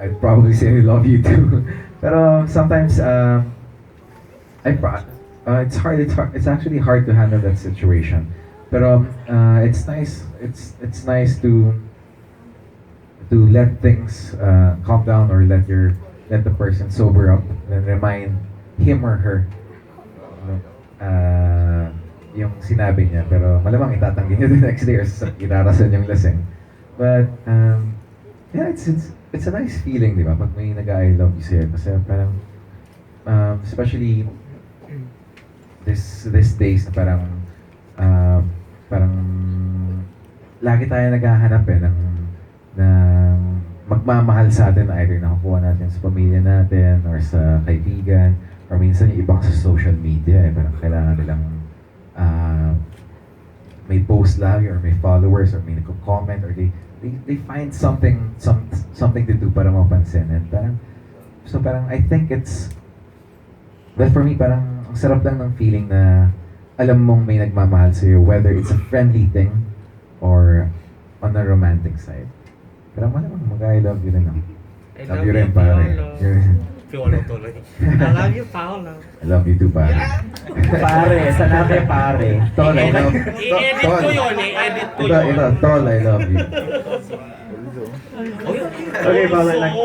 I'd probably say I love you too. Pero sometimes, um, I pro- uh, it's hard. It's hard. It's actually hard to handle that situation. Pero uh, it's nice. It's it's nice to to let things uh, calm down or let your let the person sober up and remind him or her uh, yung sinabi niya pero malamang itatanggi niya the next day or sa irarasan yung lasing but um, yeah it's it's it's a nice feeling di ba? Pag may nag I love you sa'yo kasi parang um, especially this this days na parang um, parang lagi tayo naghahanap eh ng ng magmamahal sa atin either nakukuha natin sa pamilya natin or sa kaibigan or minsan yung ibang sa social media eh parang kailangan nilang ah, may post lagi or may followers or may nagko-comment or they, they they find something some something to do para mapansin and parang so parang I think it's but for me parang ang sarap lang ng feeling na alam mong may nagmamahal sa'yo whether it's a friendly thing or on a romantic side. Pero malamang mag-I love you rin lang. I Love you rin, pare. Piolo tuloy. I love you, Paolo. I love you too, pare. Pare, sanabi pare. Tol, I love I-edit Tol. ko yun, i-edit ko Ito, yun. ito, Tol, I love you. OK，好了，来。